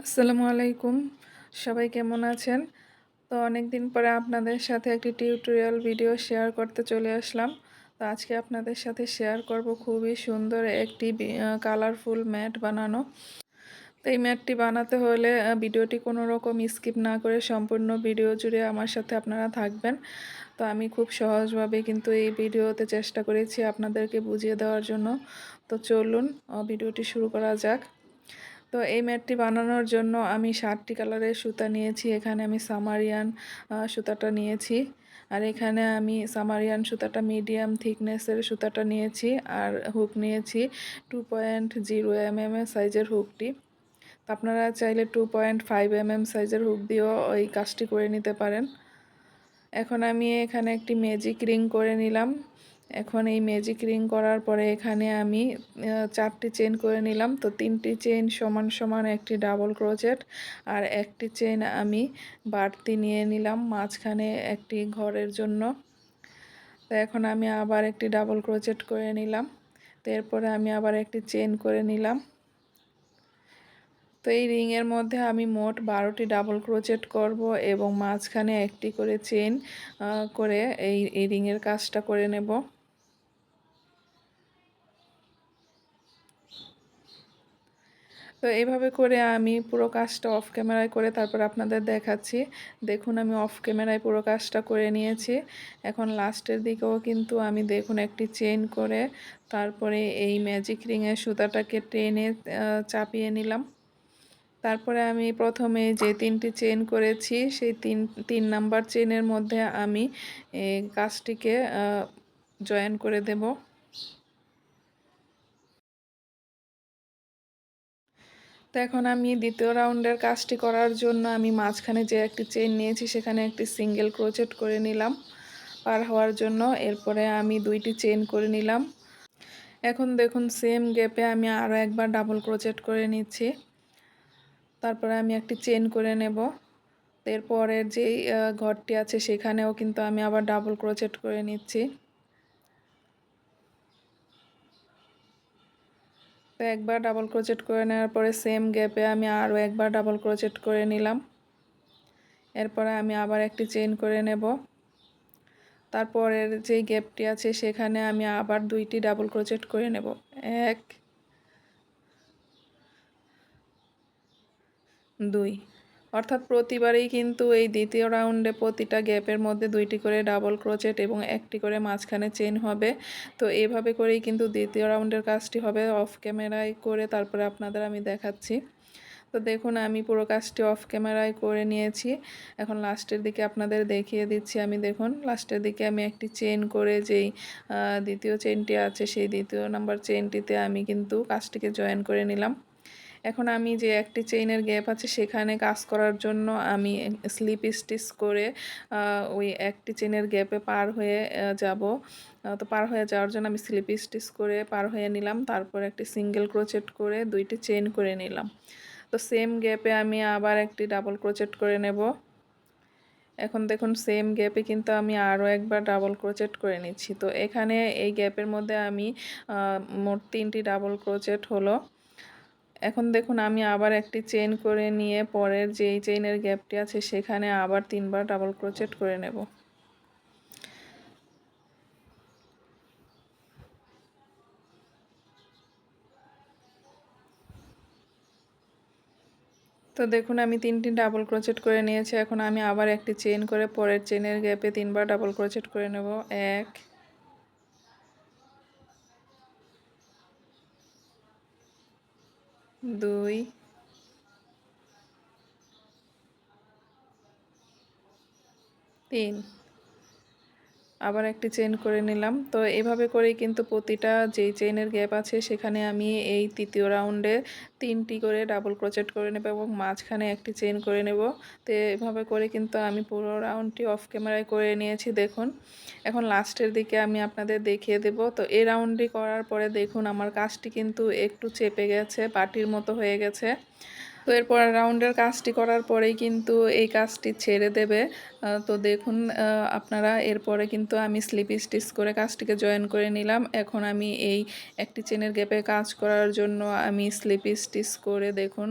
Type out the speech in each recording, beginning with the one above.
আসসালামু আলাইকুম। সবাই কেমন আছেন? তো অনেক দিন পরে আপনাদের সাথে একটি টিউটোরিয়াল ভিডিও শেয়ার করতে চলে আসলাম। তো আজকে আপনাদের সাথে শেয়ার করব খুবই সুন্দর একটি কালারফুল ম্যাট বানানো। তো এই ম্যাটটি বানাতে হলে ভিডিওটি কোনো রকম স্কিপ না করে সম্পূর্ণ ভিডিও জুড়ে আমার সাথে আপনারা থাকবেন। তো আমি খুব সহজভাবে কিন্তু এই ভিডিওতে চেষ্টা করেছি আপনাদেরকে বুঝিয়ে দেওয়ার জন্য। তো চলুন ভিডিওটি শুরু করা যাক। তো এই ম্যাটটি বানানোর জন্য আমি ষাটটি কালারের সুতা নিয়েছি। এখানে আমি সামারিয়ান সুতাটা নিয়েছি। আর এখানে আমি সামারিয়ান সুতাটা, মিডিয়াম থিকনেসের সুতাটা নিয়েছি। আর হুক নিয়েছি two point zero M M সাইজের হুকটি। আপনারা চাইলে two point five M M সাইজের হুক দিয়েও ওই কাজটি করে নিতে পারেন। এখন আমি এখানে একটি ম্যাজিক রিং করে নিলাম। এখন এই ম্যাজিক রিং করার পরে এখানে আমি চারটি চেন করে নিলাম। তো তিনটি চেন সমান সমান একটি ডাবল ক্রোচেট আর একটি চেন আমি বাড়তি নিয়ে নিলাম মাঝখানে একটি ঘরের জন্য। তো এখন আমি আবার একটি ডাবল ক্রোচেট করে নিলাম। তো এরপরে আমি আবার একটি চেন করে নিলাম। তো এই রিংয়ের মধ্যে আমি মোট বারোটি ডাবল ক্রোচেট করব এবং মাঝখানে একটি করে চেন করে এই রিংয়ের কাজটা করে নেব। তো এইভাবে করে আমি পুরো কাজটা অফ ক্যামেরায় করে তারপর আপনাদের দেখাচ্ছি। দেখুন, আমি অফ ক্যামেরায় পুরো কাজটা করে নিয়েছি। এখন লাস্টের দিকেও কিন্তু আমি দেখুন একটি চেন করে তারপরে এই ম্যাজিক রিংয়ের সুতাটাকে টেনে চাপিয়ে নিলাম। তারপরে আমি প্রথমে যে তিনটি চেন করেছি, সেই তিন তিন নাম্বার চেনের মধ্যে আমি কাজটিকে জয়েন করে দেব। তো এখন আমি দ্বিতীয় রাউন্ডের কাজটি করার জন্য আমি মাঝখানে যে একটি চেন নিয়েছি, সেখানে একটি সিঙ্গেল ক্রোচেট করে নিলাম। পার হওয়ার জন্য এরপরে আমি দুইটি চেন করে নিলাম। এখন দেখুন, সেম গ্যাপে আমি আরও একবার ডাবল ক্রোচেট করে নিচ্ছি। তারপরে আমি একটি চেন করে নেব। এরপরের যেই ঘরটি আছে, সেখানেও কিন্তু আমি আবার ডাবল ক্রোচেট করে নিচ্ছি। তো একবার ডাবল ক্রোচেট করে নেওয়ার পরে সেম গ্যাপে আমি আরও একবার ডাবল ক্রোচেট করে নিলাম। এরপরে আমি আবার একটি চেইন করে নেব। তারপরের যে গ্যাপটি আছে সেখানে আমি আবার দুইটি ডাবল ক্রোচেট করে নেব। এক, দুই। অর্থাৎ প্রতিবারেই কিন্তু এই দ্বিতীয় রাউন্ডে প্রতিটা গ্যাপের মধ্যে দুইটি করে ডাবল ক্রোচেট এবং একটি করে মাঝখানে চেন হবে। তো এভাবে করেই কিন্তু দ্বিতীয় রাউন্ডের কাজটি হবে অফ ক্যামেরায় করে তারপরে আপনাদের আমি দেখাচ্ছি। তো দেখুন, আমি পুরো কাজটি অফ ক্যামেরায় করে নিয়েছি। এখন লাস্টের দিকে আপনাদের দেখিয়ে দিচ্ছি আমি। দেখুন, লাস্টের দিকে আমি একটি চেন করে যেই দ্বিতীয় চেনটি আছে, সেই দ্বিতীয় নাম্বার চেনটিতে আমি কিন্তু কাজটিকে জয়েন করে নিলাম। এখন আমি যে একটি চেইনের গ্যাপ আছে সেখানে কাজ করার জন্য আমি স্লিপ স্টিচ করে ওই একটি চেনের গ্যাপে পার হয়ে যাব। তো পার হয়ে যাওয়ার জন্য আমি স্লিপ স্টিচ করে পার হয়ে নিলাম। তারপর একটি সিঙ্গেল ক্রোচেট করে দুইটি চেন করে নিলাম। তো সেম গ্যাপে আমি আবার একটি ডাবল ক্রোচেট করে নেব। এখন দেখুন সেম গ্যাপে কিন্তু আমি আরও একবার ডাবল ক্রোচেট করে নিচ্ছি। তো এখানে এই গ্যাপের মধ্যে আমি মোট তিনটি ডাবল ক্রোচেট হলো। এখন দেখুন, আমি আবার একটি চেন করে নিয়ে পরের যেই চেইনের গ্যাপটি আছে, সেখানে আবার তিনবার ডাবল ক্রোচেট করে নেব। তো দেখুন, আমি তিনটি ডাবল ক্রোচেট করে নিয়েছি। এখন আমি আবার একটি চেন করে পরের চেনের গ্যাপে তিনবার ডাবল ক্রোচেট করে নেব। এক দুই। তিন। আবার একটি চেন করে নিলাম। তো এভাবে করেই কিন্তু প্রতিটা যেই চেইনের গ্যাপ আছে, সেখানে আমি এই তৃতীয় রাউন্ডে তিনটি করে ডাবল ক্রোচেট করে নেব এবং মাঝখানে একটি চেন করে নেব। তো এভাবে করে কিন্তু আমি পুরো রাউন্ডটি অফ ক্যামেরায় করে নিয়েছি, দেখুন। এখন লাস্টের দিকে আমি আপনাদের দেখিয়ে দেব। তো এই রাউন্ডটি করার পরে দেখুন, আমার কাজটি কিন্তু একটু চেপে গেছে পাটির মতো হয়ে গেছে। তো এরপর রাউন্ডের কাজটি করার পরেই কিন্তু এই কাজটি ছেড়ে দেবে। তো দেখুন আপনারা এরপরে কিন্তু আমি স্লিপ স্টিচ করে কাজটিকে জয়েন করে নিলাম। এখন আমি এই একটি চেনের গ্যাপে কাজ করার জন্য আমি স্লিপ স্টিচ করে দেখুন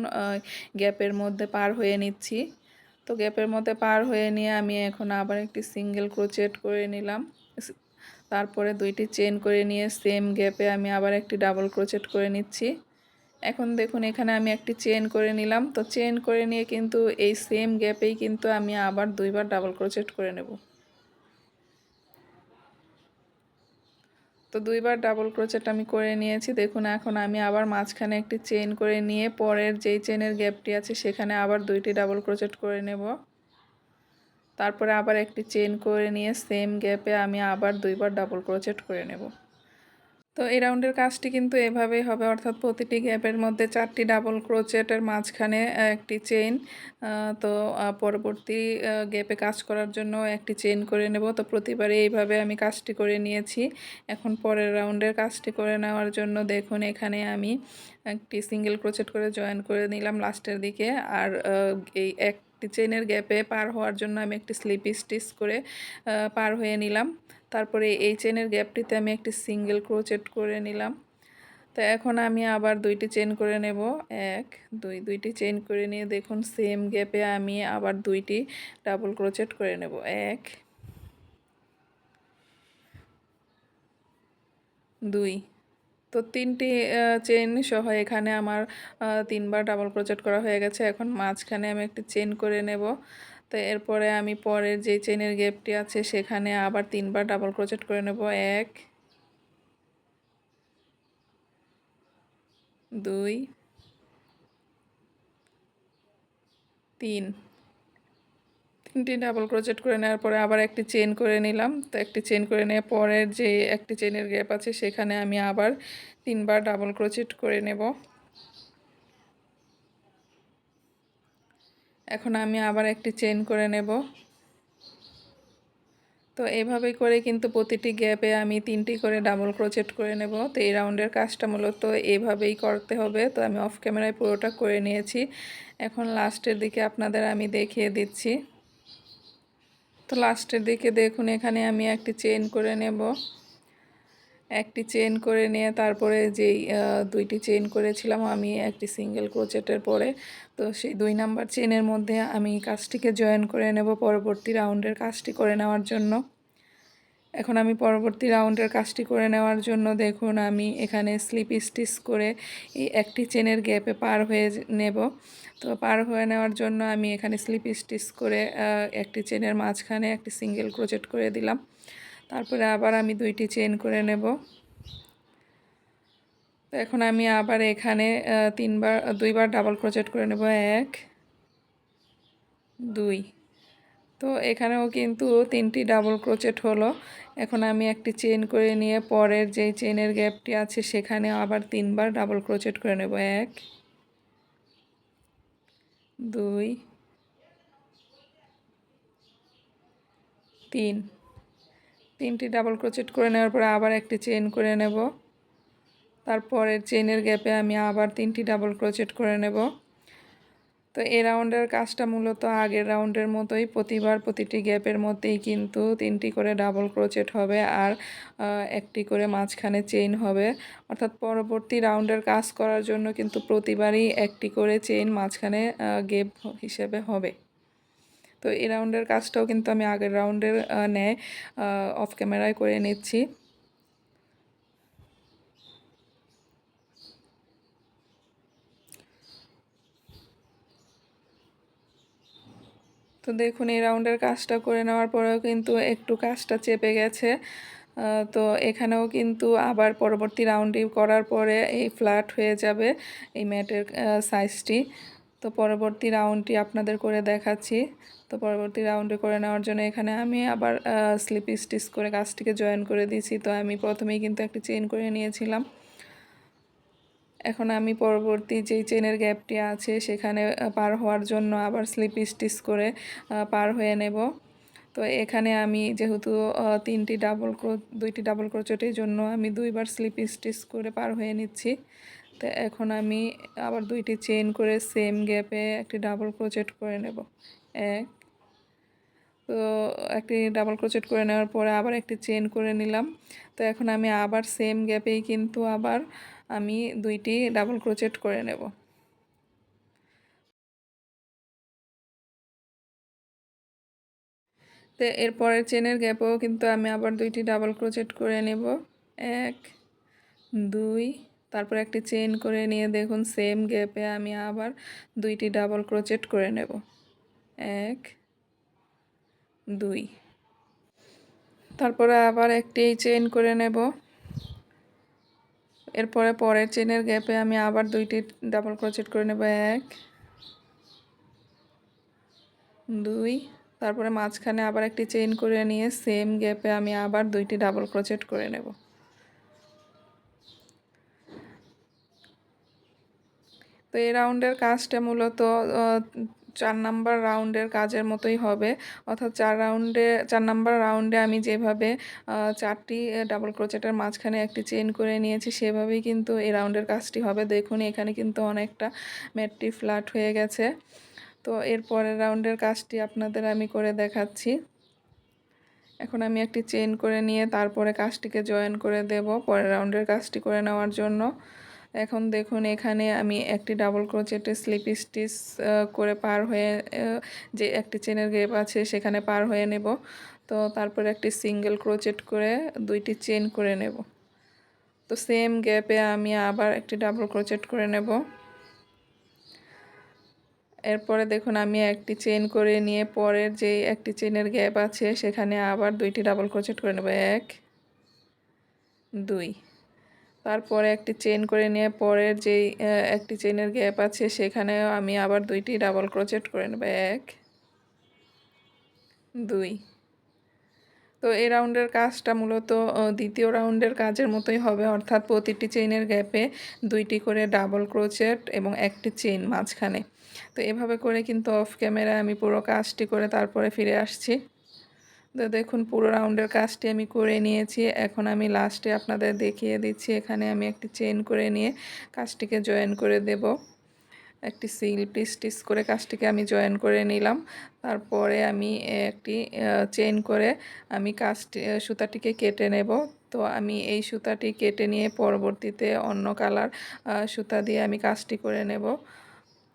গ্যাপের মধ্যে পার হয়ে নিচ্ছি। তো গ্যাপের মধ্যে পার হয়ে নিয়ে আমি এখন আবার একটি সিঙ্গেল ক্রোচেট করে নিলাম। তারপরে দুইটি চেন করে নিয়ে সেম গ্যাপে আমি আবার একটি ডাবল ক্রোচেট করে নিচ্ছি। এখন দেখুন, এখানে আমি একটি চেন করে নিলাম। তো চেন করে নিয়ে কিন্তু এই সেম গ্যাপেই কিন্তু আমি আবার দুইবার ডাবল ক্রোচেট করে নেব। তো দুইবার ডাবল ক্রোচেট আমি করে নিয়েছি। দেখুন, এখন আমি আবার মাঝখানে একটি চেন করে নিয়ে পরের যেই চেনের গ্যাপটি আছে, সেখানে আবার দুইটি ডাবল ক্রোচেট করে নেব। তারপরে আবার একটি চেন করে নিয়ে সেম গ্যাপে আমি আবার দুইবার ডাবল ক্রোচেট করে নেব। তো এই রাউন্ডের কাজটি কিন্তু এভাবেই হবে। অর্থাৎ প্রতিটি গ্যাপের মধ্যে চারটি ডাবল ক্রোচেটের মাঝখানে একটি চেইন তো পরবর্তী গ্যাপে কাজ করার জন্য একটি চেইন করে নেব। তো প্রতিবারে এইভাবে আমি কাজটি করে নিয়েছি। এখন পরের রাউন্ডের কাজটি করে নেওয়ার জন্য দেখুন, এখানে আমি একটি সিঙ্গেল ক্রোচেট করে জয়েন করে নিলাম লাস্টের দিকে। আর এই একটি চেইনের গ্যাপে পার হওয়ার জন্য আমি একটি স্লিপ স্টিচ করে পার হয়ে নিলাম। তারপরে এই চেনের গ্যাপটিতে আমি একটি সিঙ্গেল ক্রোচেট করে নিলাম। তো এখন আমি আবার দুইটি চেন করে নেব। এক, দুই, দুইটি চেন করে নিয়ে দেখুন সেম গ্যাপে আমি আবার দুইটি ডাবল ক্রোচেট করে নেব। এক, দুই, তো তিনটি চেন সহ এখানে আমার তিনবার ডাবল ক্রোচেট করা হয়ে গেছে। এখন মাঝখানে আমি একটি চেন করে নেব। তো এরপরে আমি পরের যে চেনের গ্যাপটি আছে, সেখানে আবার তিনবার ডাবল ক্রোচেট করে নেব। এক, দুই, তিন। তিনটি ডাবল ক্রোচেট করে নেওয়ার পরে আবার একটি চেন করে নিলাম। তো একটি চেন করে নেওয়ার পরের যে একটি চেনের গ্যাপ আছে, সেখানে আমি আবার তিনবার ডাবল ক্রোচেট করে নেব। এখন আমি আবার একটি চেন করে নেব। তো এভাবে করে কিন্তু প্রতিটি গ্যাপে আমি তিনটি করে ডাবল ক্রোচেট করে নেব। তো এই রাউন্ডের কাজটা মূলত এভাবেই করতে হবে। তো আমি অফ ক্যামেরায় পুরোটা করে নিয়েছি। এখন লাস্টের দিকে আপনাদের আমি দেখিয়ে দিচ্ছি। তো লাস্টের দিকে দেখুন, এখানে আমি একটি চেন করে নেব। একটি চেন করে নিয়ে তারপরে যেই দুইটি চেন করেছিলাম আমি একটি সিঙ্গেল ক্রোচেটের পরে। তো সেই দুই নাম্বার চেনের মধ্যে আমি কাজটিকে জয়েন করে নেব পরবর্তী রাউন্ডের কাজটি করে নেওয়ার জন্য। এখন আমি পরবর্তী রাউন্ডের কাজটি করে নেওয়ার জন্য দেখুন আমি এখানে স্লিপ স্টিচ করে এই একটি চেনের গ্যাপে পার হয়ে নেব। তো পার হয়ে নেওয়ার জন্য আমি এখানে স্লিপ স্টিচ করে একটি চেনের মাঝখানে একটি সিঙ্গেল ক্রোচেট করে দিলাম। তারপরে আবার আমি দুইটি চেন করে নেব। তো এখন আমি আবার এখানে তিনবার, দুইবার ডাবল ক্রোচেট করে নেব, এক, দুই। তো এখানেও কিন্তু তিনটি ডাবল ক্রোচেট হলো। এখন আমি একটি চেন করে নিয়ে পরের যেই চেনের গ্যাপটি আছে, সেখানে আবার তিনবার ডাবল ক্রোচেট করে নেব, এক, দুই, তিন। তিনটি ডাবল ক্রোচেট করে নেওয়ার পরে আবার একটি চেন করে নেব। তারপরের চেনের গ্যাপে আমি আবার তিনটি ডাবল ক্রোচেট করে নেব। তো এ রাউন্ডের কাজটা মূলত আগের রাউন্ডের মতোই, প্রতিবার প্রতিটি গ্যাপের মধ্যেই কিন্তু তিনটি করে ডাবল ক্রোচেট হবে আর একটি করে মাঝখানে চেইন হবে। অর্থাৎ পরবর্তী রাউন্ডের কাজ করার জন্য কিন্তু প্রতিবারই একটি করে চেইন মাঝখানে গেপ হিসেবে হবে। তো এই রাউন্ডের কাজটাও কিন্তু আমি আগের রাউন্ডের ন্যায় অফ ক্যামেরায় করে নিচ্ছি তো দেখুন, এই রাউন্ডের কাজটা করে নেওয়ার পরেও কিন্তু একটু কাজটা চেপে গেছে। তো এখানেও কিন্তু আবার পরবর্তী রাউন্ডটি করার পরে এই ফ্ল্যাট হয়ে যাবে এই ম্যাটের সাইজটি তো পরবর্তী রাউন্ডটি আপনাদের করে দেখাচ্ছি। তো পরবর্তী রাউন্ডে করে নেওয়ার জন্য এখানে আমি আবার স্লিপ স্টিচ করে কাজটিকে জয়েন করে দিয়েছি। তো আমি প্রথমেই কিন্তু একটি চেন করে নিয়েছিলাম। এখন আমি পরবর্তী যেই চেনের গ্যাপটি আছে, সেখানে পার হওয়ার জন্য আবার স্লিপ স্টিচ করে পার হয়ে নেব। তো এখানে আমি যেহেতু তিনটি ডাবল ক্রো দুইটি ডাবল ক্রোচটের জন্য আমি দুইবার স্লিপ স্টিচ করে পার হয়ে নিচ্ছি। তো এখন আমি আবার দুইটি চেইন করে সেম গ্যাপে একটি ডাবল ক্রোচেট করে নেব। এক তো একটি ডাবল ক্রোচেট করে নেওয়ার পরে আবার একটি চেন করে নিলাম। তো এখন আমি আবার সেম গ্যাপেই কিন্তু আবার আমি দুইটি ডাবল ক্রোচেট করে নেব। তো এরপরের চেনের গ্যাপেও কিন্তু আমি আবার দুইটি ডাবল ক্রোচেট করে নেব। এক, দুই, তারপর একটি চেন করে নিয়ে দেখুন সেম গ্যাপে আমি আবার দুইটি ডাবল ক্রোচেট করে নেব। এক দুই। তারপরে আবার একটি চেন করে নেব। এরপরে পরের চেনের গ্যাপে আমি আবার দুইটি ডাবল ক্রোচেট করে নেব, এক, দুই। তারপরে মাঝখানে আবার একটি চেইন করে নিয়ে সেম গ্যাপে আমি আবার দুইটি ডাবল ক্রোচেট করে নেব। তো এই রাউন্ডের কাজটা মূলত চার নাম্বার রাউন্ডের কাজের মতোই হবে। অর্থাৎ চার রাউন্ডে চার নাম্বার রাউন্ডে আমি যেভাবে চারটি ডাবল ক্রোচেটের মাঝখানে একটি চেন করে নিয়েছি, সেভাবেই কিন্তু এই রাউন্ডের কাজটি হবে। দেখুন, এখানে কিন্তু অনেকটা ম্যাটটি ফ্ল্যাট হয়ে গেছে। তো এর পরের রাউন্ডের কাজটি আপনাদের আমি করে দেখাচ্ছি। এখন আমি একটি চেন করে নিয়ে তারপরে কাজটিকে জয়েন করে দেব পরের রাউন্ডের কাজটি করে নেওয়ার জন্য। এখন দেখুন, এখানে আমি একটি ডাবল ক্রোচেটে স্লিপ স্টিচ করে পার হয়ে যে একটি চেনের গেপ আছে সেখানে পার হয়ে নেব। তো তারপরে একটি সিঙ্গেল ক্রোচেট করে দুইটি চেন করে নেব। তো সেম গ্যাপে আমি আবার একটি ডাবল ক্রোচেট করে নেব। এরপরে দেখুন, আমি একটি চেন করে নিয়ে পরের যে একটি চেনের গ্যাপ আছে সেখানে আবার দুইটি ডাবল ক্রোচেট করে নেব। এক, দুই। তারপরে একটি চেন করে নিয়ে পরের যেই একটি চেনের গ্যাপ আছে, সেখানেও আমি আবার দুইটি ডাবল ক্রোচেট করে নেব। এক, দুই। তো এই রাউন্ডের কাজটা মূলত দ্বিতীয় রাউন্ডের কাজের মতোই হবে। অর্থাৎ প্রতিটি চেইনের গ্যাপে দুইটি করে ডাবল ক্রোচেট এবং একটি চেইন মাঝখানে। তো এভাবে করে কিন্তু অফ ক্যামেরা আমি পুরো কাজটি করে তারপরে ফিরে আসছি। তো দেখুন, পুরো রাউন্ডের কাজটি আমি করে নিয়েছি। এখন আমি লাস্টে আপনাদের দেখিয়ে দিচ্ছি, এখানে আমি একটি চেন করে নিয়ে কাজটিকে জয়েন করে দেব। একটি সিল স্টিচ করে কাজটিকে আমি জয়েন করে নিলাম। তারপরে আমি একটি চেন করে আমি কাজটি সুতাটিকে কেটে নেব। তো আমি এই সুতাটি কেটে নিয়ে পরবর্তীতে অন্য কালার সুতা দিয়ে আমি কাজটি করে নেব।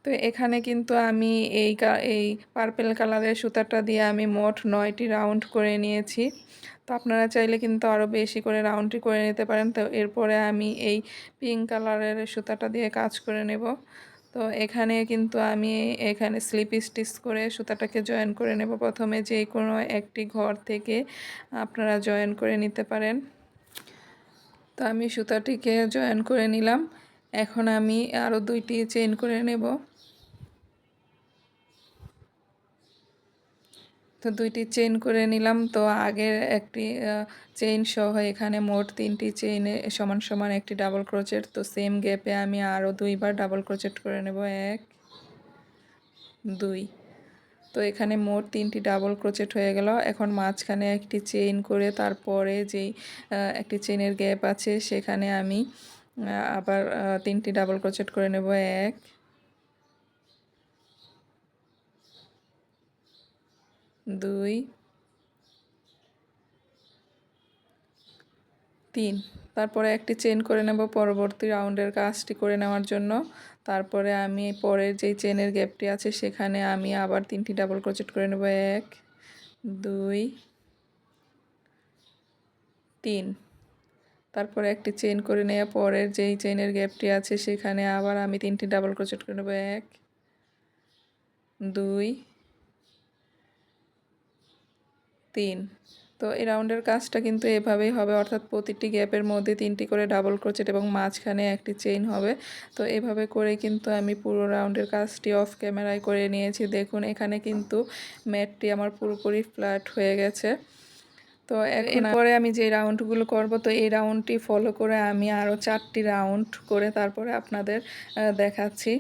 তো এখানে কিন্তু আমি এই এই পার্পেল কালারের সুতাটা দিয়ে আমি মোট নয়টি রাউন্ড করে নিয়েছি। তো আপনারা চাইলে কিন্তু আরও বেশি করে রাউন্ডটি করে নিতে পারেন। তো এরপরে আমি এই পিঙ্ক কালারের সুতাটা দিয়ে কাজ করে নেব। তো এখানে কিন্তু আমি এখানে স্লিপ স্টিচ করে সুতাটাকে জয়েন করে নেব। প্রথমে যে কোনো একটি ঘর থেকে আপনারা জয়েন করে নিতে পারেন। তো আমি সুতাটিকে জয়েন করে নিলাম। এখন আমি আরও দুইটি চেন করে নেব। তো দুইটি চেইন করে নিলাম। তো আগের একটি চেইন সহ এখানে মোট তিনটি চেইনে সমান সমান একটি ডাবল ক্রোচেট তো সেম গ্যাপে আমি আরও দুইবার ডাবল ক্রোচেট করে নেব। এক, দুই। তো এখানে মোট তিনটি ডাবল ক্রোচেট হয়ে গেল। এখন মাঝখানে একটি চেইন করে তারপরে যেই একটি চেইনের গ্যাপ আছে, সেখানে আমি আবার তিনটি ডাবল ক্রোচেট করে নেব। এক দুই, তিন। তারপরে একটি চেন করে নেব পরবর্তী রাউন্ডের কাজটি করে নেওয়ার জন্য। তারপরে আমি পরের যেই চেনের গ্যাপটি আছে সেখানে আমি আবার তিনটি ডাবল ক্রোচেট করে নেব। এক, দুই, তিন। তারপরে একটি চেন করে নেওয়া পরের যেই চেনের গ্যাপটি আছে সেখানে আবার আমি তিনটি ডাবল ক্রোচেট করে নেব। এক, দুই তিন। তো এই রাউন্ডের কাজটা কিন্তু এভাবেই হবে, অর্থাৎ প্রতিটি গ্যাপের মধ্যে তিনটি করে ডাবল ক্রোচেট এবং মাঝখানে একটি চেইন হবে। তো এভাবে করে কিন্তু আমি পুরো রাউন্ডের কাজটি অফ ক্যামেরায় করে নিয়েছি। দেখুন, এখানে কিন্তু ম্যাটটি আমার পুরোপুরি ফ্ল্যাট হয়ে গেছে। তো এরপরে আমি যে রাউন্ডগুলো করব, তো এই রাউন্ডটি ফলো করে আমি আরও চারটি রাউন্ড করে তারপরে আপনাদের দেখাচ্ছি।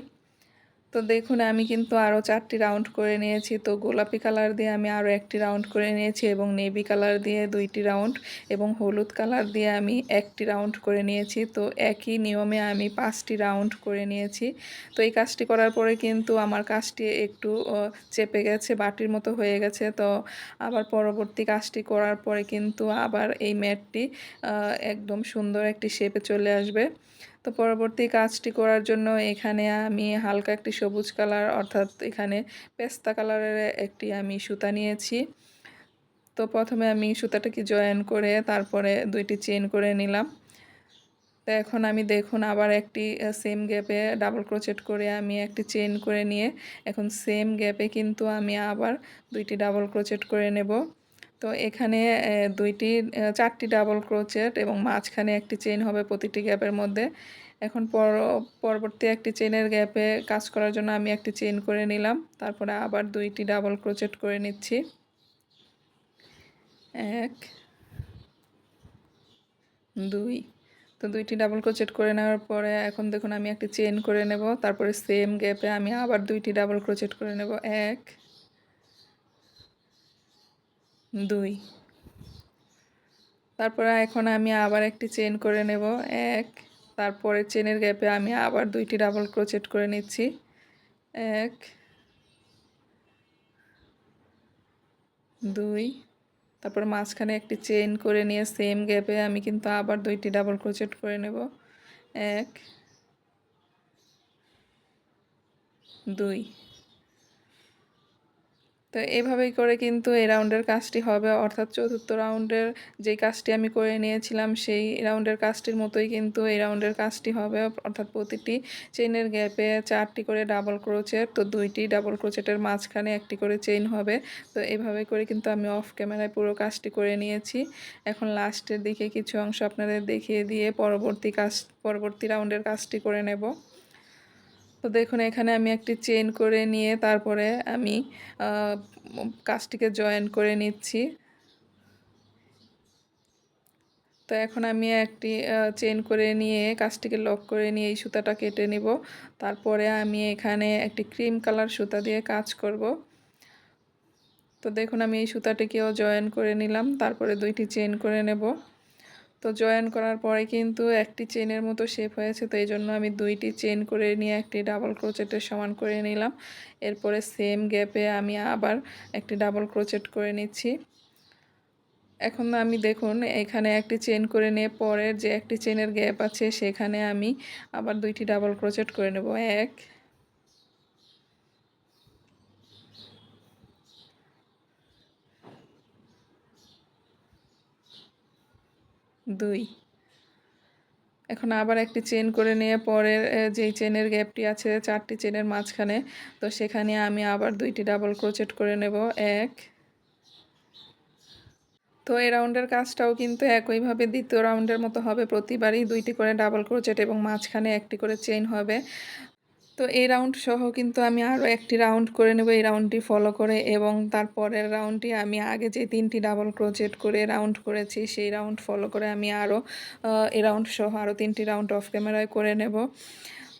তো দেখুন, আমি কিন্তু আরও চারটি রাউন্ড করে নিয়েছি। তো গোলাপি কালার দিয়ে আমি আরও একটি রাউন্ড করে নিয়েছি এবং নেভি কালার দিয়ে দুইটি রাউন্ড এবং হলুদ কালার দিয়ে আমি একটি রাউন্ড করে নিয়েছি। তো একই নিয়মে আমি পাঁচটি রাউন্ড করে নিয়েছি। তো এই কাজটি করার পরে কিন্তু আমার কাজটি একটু চেপে গেছে, বাটির মতো হয়ে গেছে। তো আবার পরবর্তী কাজটি করার পরে কিন্তু আবার এই ম্যাটটি একদম সুন্দর একটি শেপে চলে আসবে। তো পরবর্তী কাজটি করার জন্য এখানে আমি হালকা একটি সবুজ কালার, অর্থাৎ এখানে পেস্তা কালারের একটি আমি সুতা নিয়েছি। তো প্রথমে আমি সুতাটাকে জয়েন করে তারপরে দুইটি চেন করে নিলাম। তো এখন আমি দেখুন আবার একটি সেম গ্যাপে ডাবল ক্রোচেট করে আমি একটি চেন করে নিয়ে এখন সেম গ্যাপে কিন্তু আমি আবার দুইটি ডাবল ক্রোচেট করে নেব। তো এখানে দুইটি চারটি ডাবল ক্রোচেট এবং মাঝখানে একটি চেন হবে প্রতিটি গ্যাপের মধ্যে। এখন পর, পরবর্তী একটি চেনের গ্যাপে কাজ করার জন্য আমি একটি চেন করে নিলাম। তারপরে আবার দুইটি ডাবল ক্রোচেট করে নিচ্ছি। এক, দুই, তো দুইটি ডাবল ক্রোচেট করে নেওয়ার পরে এখন দেখুন আমি একটি চেন করে নেব। তারপরে সেম গ্যাপে আমি আবার দুইটি ডাবল ক্রোচেট করে নেব। এক দুই। তারপরে এখন আমি আবার একটি চেন করে নেব, এক। তারপরে চেনের গ্যাপে আমি আবার দুইটি ডাবল ক্রোচেট করে নিচ্ছি, এক। দুই। তারপর মাঝখানে একটি চেন করে নিয়ে সেম গ্যাপে আমি কিন্তু আবার দুইটি ডাবল ক্রোচেট করে নেব, এক। দুই। তো এভাবেই করে কিন্তু এই রাউন্ডের কাজটি হবে। অর্থাৎ চতুর্থ রাউন্ডের যে কাজটি আমি করে নিয়েছিলাম, সেই রাউন্ডের কাজটির মতোই কিন্তু এই রাউন্ডের কাজটি হবে। অর্থাৎ প্রতিটি চেইনের গ্যাপে চারটি করে ডাবল ক্রোচেট তো দুইটি ডাবল ক্রোচেটের মাঝখানে একটি করে চেইন হবে। তো এভাবে করে কিন্তু আমি অফ ক্যামেরায় পুরো কাজটি করে নিয়েছি। এখন লাস্টের দিকে কিছু অংশ আপনাদের দেখিয়ে দিয়ে পরবর্তী কাজ, পরবর্তী রাউন্ডের কাজটি করে নেব। তো দেখুন, এখানে আমি একটি চেন করে নিয়ে তারপরে আমি কাজটিকে জয়েন করে নিচ্ছি। তো এখন আমি একটি চেন করে নিয়ে কাজটিকে লক করে নিয়ে এই সুতাটা কেটে নিব। তারপরে আমি এখানে একটি ক্রিম কালার সুতা দিয়ে কাজ করব। তো দেখুন, আমি এই সুতাটিকেও জয়েন করে নিলাম। তারপরে দুইটি চেন করে নেব। তো জয়েন করার পরে কিন্তু একটি চেনের মতো শেপ হয়েছে, তো এই জন্য আমি দুইটি চেন করে নিয়ে একটি ডাবল ক্রোচেটের সমান করে নিলাম। এরপরে সেম গ্যাপে আমি আবার একটি ডাবল ক্রোচেট করে নিচ্ছি। এখন আমি দেখুন, এখানে একটি চেন করে নিয়ে পরের যে একটি চেনের গ্যাপ আছে, সেখানে আমি আবার দুইটি ডাবল ক্রোচেট করে নেব। এক দুই। এখন আবার একটি চেন করে নিয়ে পরের যেই চেনের গ্যাপটি আছে, চারটি চেনের মাঝখানে, তো সেখানে আমি আবার দুইটি ডাবল ক্রোচেট করে নেব। এক। তো এই রাউন্ডের কাজটাও কিন্তু একইভাবে দ্বিতীয় রাউন্ডের মতো হবে। প্রতিবারই দুইটি করে ডাবল ক্রোচেট এবং মাঝখানে একটি করে চেইন হবে। তো এই রাউন্ড সহ কিন্তু আমি আরও একটি রাউন্ড করে নেব। এই রাউন্ডটি ফলো করে এবং তারপরের রাউন্ডটি আমি আগে যে তিনটি ডাবল ক্রোচেট করে রাউন্ড করেছি, সেই রাউন্ড ফলো করে আমি আরও এই রাউন্ড সহ আরও তিনটি রাউন্ড অফ ক্যামেরায় করে নেব।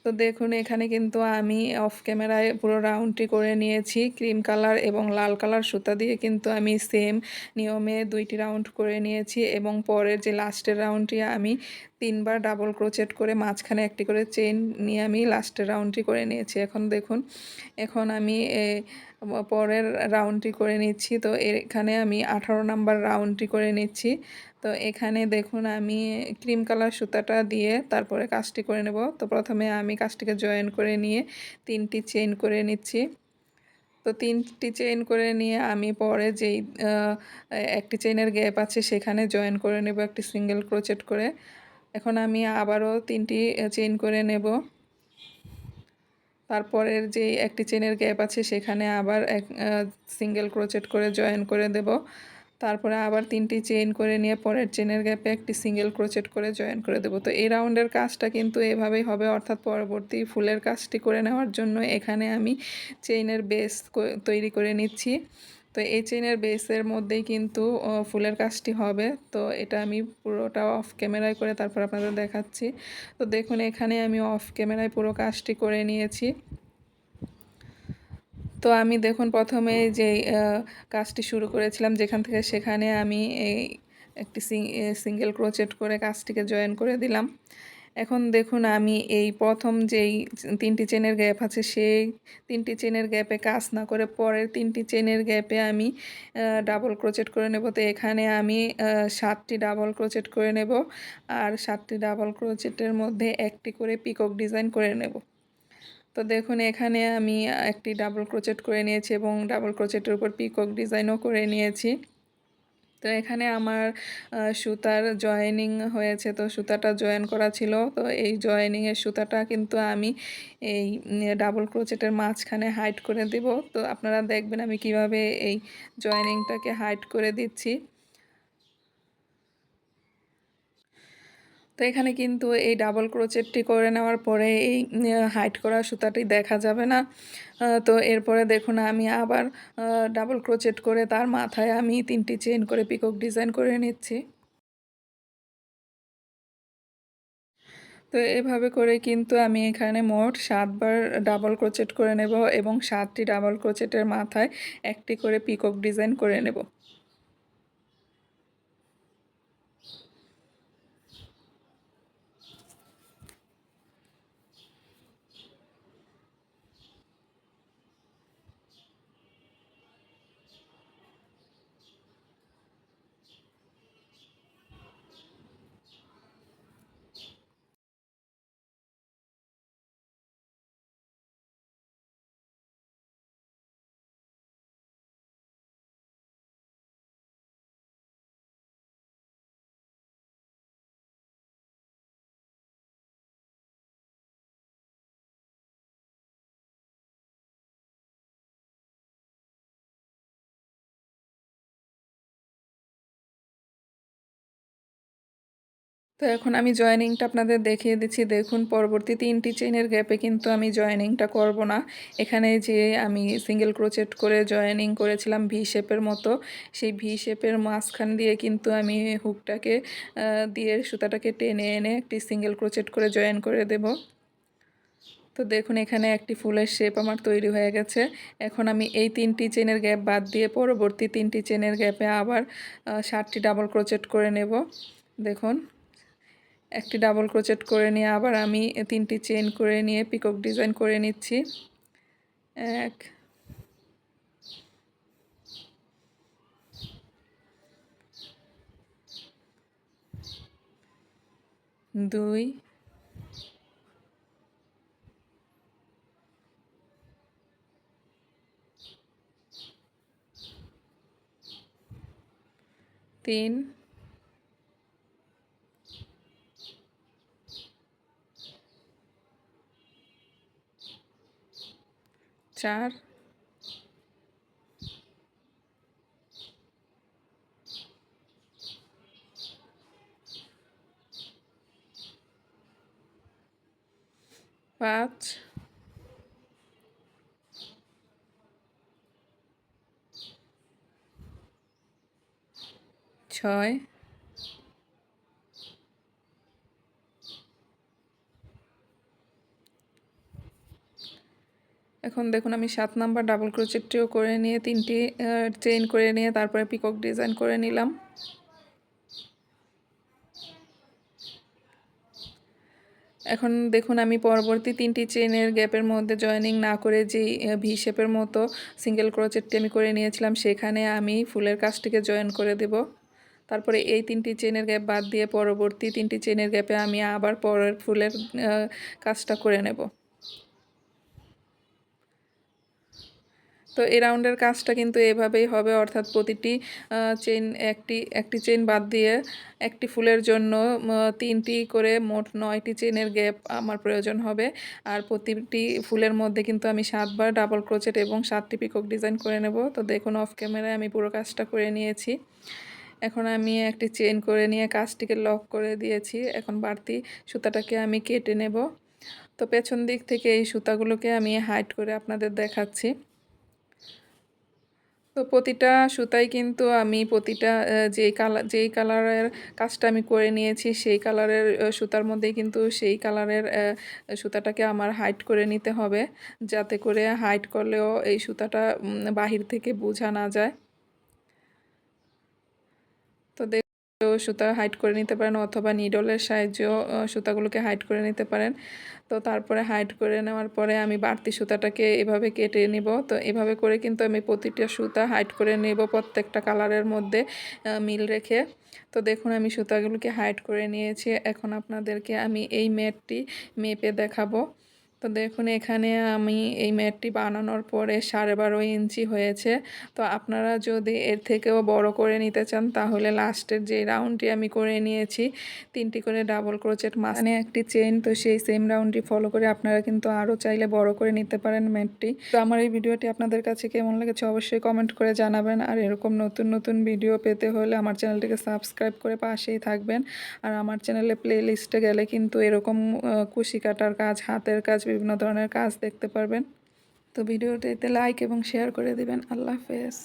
তো দেখুন, এখানে কিন্তু আমি অফ ক্যামেরায় পুরো রাউন্ডটি করে নিয়েছি। ক্রিম কালার এবং লাল কালার সুতা দিয়ে কিন্তু আমি সেম নিয়মে দুইটি রাউন্ড করে নিয়েছি এবং পরের যে লাস্টের রাউন্ডটি আমি তিনবার ডাবল ক্রোচেট করে মাঝখানে একটি করে চেন নিয়ে আমি লাস্টের রাউন্ডটি করে নিয়েছি। এখন দেখুন, এখন আমি পরের রাউন্ডটি করে নিচ্ছি। তো এখানে আমি আঠারো নাম্বার রাউন্ডটি করে নিচ্ছি। তো এখানে দেখুন, আমি ক্রিম কালার সুতাটা দিয়ে তারপরে কাজটি করে নেব। তো প্রথমে আমি কাজটিকে জয়েন করে নিয়ে তিনটি চেইন করে নিচ্ছি। তো তিনটি চেইন করে নিয়ে আমি পরে যেই একটি চেইনের গ্যাপ আছে সেখানে জয়েন করে নেব একটি সিঙ্গেল ক্রোচেট করে। এখন আমি আবারও তিনটি চেইন করে নেব। তারপরের যে একটি চেনের গ্যাপ আছে, সেখানে আবার এক সিঙ্গেল ক্রোচেট করে জয়েন করে দেব। তারপরে আবার তিনটি চেইন করে নিয়ে পরের চেনের গ্যাপে একটি সিঙ্গেল ক্রোচেট করে জয়েন করে দেবো। তো এই রাউন্ডের কাজটা কিন্তু এভাবেই হবে, অর্থাৎ পরবর্তী ফুলের কাজটি করে নেওয়ার জন্য এখানে আমি চেইনের বেস তৈরি করে নিচ্ছি। তো এই চেইনের বেসের মধ্যেই কিন্তু ফুলের কাজটি হবে। তো এটা আমি পুরোটা অফ ক্যামেরায় করে তারপর আপনাদের দেখাচ্ছি। তো দেখুন, এখানে আমি অফ ক্যামেরায় পুরো কাজটি করে নিয়েছি। তো আমি দেখুন, প্রথমে যে কাজটি শুরু করেছিলাম, যেখান থেকে সেখানে আমি এই একটি সিঙ্গেল ক্রোচেট করে কাজটিকে জয়েন করে দিলাম। এখন দেখুন আমি এই প্রথম যেই তিনটি চেনের গ্যাপ আছে, সেই তিনটি চেনের গ্যাপে কাজ না করে পরের তিনটি চেনের গ্যাপে আমি ডাবল ক্রোচেট করে নেব। তো এখানে আমি সাতটি ডাবল ক্রোচেট করে নেব আর সাতটি ডাবল ক্রোচেটের মধ্যে একটি করে পিকক ডিজাইন করে নেব। তো দেখুন এখানে আমি একটি ডাবল ক্রোচেট করে নিয়েছি এবং ডাবল ক্রোচেটের উপর পিকক ডিজাইনও করে নিয়েছি। তো এখানে আমার সুতার জয়েনিং হয়েছে। তো সুতাটা জয়েন করা ছিল। তো এই জয়েনিংয়ের সুতাটা কিন্তু আমি এই ডাবল ক্রোচেটের মাঝখানে হাইট করে দিব। তো আপনারা দেখবেন আমি কীভাবে এই জয়েনিংটাকে হাইট করে দিচ্ছি। তো এখানে কিন্তু এই ডাবল ক্রোচেটটি করে নেওয়ার পরে এই হাইট করা সুতাটি দেখা যাবে না। তো এরপরে দেখুন আমি আবার ডাবল ক্রোচেট করে তার মাথায় আমি তিনটি চেন করে পিকক ডিজাইন করে নিচ্ছি। তো এভাবে করে কিন্তু আমি এখানে মোট সাতবার ডাবল ক্রোচেট করে নেব এবং সাতটি ডাবল ক্রোচেটের মাথায় একটি করে পিকক ডিজাইন করে নেব। তো এখন আমি জয়েনিংটা আপনাদের দেখিয়ে দিচ্ছি। দেখুন, পরবর্তী তিনটি চেনের গ্যাপে কিন্তু আমি জয়েনিংটা করব না। এখানে যে আমি সিঙ্গেল ক্রোচেট করে জয়েনিং করেছিলাম ভি শেপের মতো, সেই ভি শেপের মাঝখান দিয়ে কিন্তু আমি হুকটাকে দিয়ে সুতাটাকে টেনে এনে একটি সিঙ্গেল ক্রোচেট করে জয়েন করে দেব। তো দেখুন, এখানে একটি ফুলের শেপ আমার তৈরি হয়ে গেছে। এখন আমি এই তিনটি চেনের গ্যাপ বাদ দিয়ে পরবর্তী তিনটি চেনের গ্যাপে আবার ষাটটি ডাবল ক্রোচেট করে নেব। দেখুন একটি ডাবল ক্রোচেট করে নিয়ে আবার আমি তিনটি চেন করে নিয়ে পিকক ডিজাইন করে নিচ্ছি। এক, দুই, তিন চার। পাঁচ। ছয়। এখন দেখুন আমি সাত নাম্বার ডাবল ক্রোচেটটিও করে নিয়ে তিনটি চেইন করে নিয়ে তারপরে পিকক ডিজাইন করে নিলাম। এখন দেখুন আমি পরবর্তী তিনটি চেনের গ্যাপের মধ্যে জয়েনিং না করে যেই ভি শেপের মতো সিঙ্গেল ক্রোচেটটি আমি করে নিয়েছিলাম, সেখানে আমি ফুলের কাজটিকে জয়েন করে দেব। তারপরে এই তিনটি চেনের গ্যাপ বাদ দিয়ে পরবর্তী তিনটি চেনের গ্যাপে আমি আবার পরের ফুলের কাজটা করে নেব। তো এই রাউন্ডের কাজটা কিন্তু এভাবেই হবে। অর্থাৎ প্রতিটি চেন একটি একটি চেন বাদ দিয়ে একটি ফুলের জন্য তিনটি করে মোট নয়টি চেনের গ্যাপ আমার প্রয়োজন হবে। আর প্রতিটি ফুলের মধ্যে কিন্তু আমি সাতবার ডাবল ক্রোচেট এবং সাতটি পিকক ডিজাইন করে নেব। তো দেখুন অফ ক্যামেরায় আমি পুরো কাজটা করে নিয়েছি। এখন আমি একটি চেন করে নিয়ে কাজটিকে লক করে দিয়েছি। এখন বাড়তি সুতাটাকে আমি কেটে নেব। তো পেছন দিক থেকে এই সুতাগুলোকে আমি হাইট করে আপনাদের দেখাচ্ছি। তো প্রতিটা সুতাই কিন্তু আমি প্রতিটা যেই কালার যেই কালারের কাজটা আমি করে নিয়েছি, সেই কালারের সুতার মধ্যেই কিন্তু সেই কালারের সুতাটাকে আমার হাইট করে নিতে হবে। যাতে করে হাইট করলেও এই সুতাটা বাহির থেকে বোঝা না যায়। তো দেখ সুতা হাইট করে নিতে পারেন অথবা নিডলের সাহায্যেও সুতাগুলোকে হাইট করে নিতে পারেন। তো তারপরে হাইট করে নেওয়ার পরে আমি বাড়তি সুতাটাকে এভাবে কেটে নিব। তো এভাবে করে কিন্তু আমি প্রতিটা সুতা হাইট করে নেব প্রত্যেকটা কালারের মধ্যে মিল রেখে। তো দেখুন আমি সুতাগুলোকে হাইট করে নিয়েছি। এখন আপনাদেরকে আমি এই ম্যাটটি মেপে দেখাবো। তো দেখুন, এখানে আমি এই ম্যাটটি বানানোর পরে সাড়ে বারো ইঞ্চি হয়েছে। তো আপনারা যদি এর থেকেও বড় করে নিতে চান, তাহলে লাস্টের যে রাউন্ডটি আমি করে নিয়েছি, তিনটি করে ডাবল ক্রোচেট মাঝখানে একটি চেন তো সেই সেম রাউন্ডটি ফলো করে আপনারা কিন্তু আরও চাইলে বড় করে নিতে পারেন ম্যাটটি। তো আমার এই ভিডিওটি আপনাদের কাছে কেমন লেগেছে অবশ্যই কমেন্ট করে জানাবেন। আর এরকম নতুন নতুন ভিডিও পেতে হলে আমার চ্যানেলটিকে সাবস্ক্রাইব করে পাশেই থাকবেন। আর আমার চ্যানেলে প্লে লিস্টে গেলে কিন্তু এরকম কুশি কাটার কাজ, হাতের কাজ বিভিন্ন ধরনের কাজ দেখতে পারবেন। তো ভিডিওটিতে লাইক এবং শেয়ার করে দিবেন। আল্লাহ হাফেজ।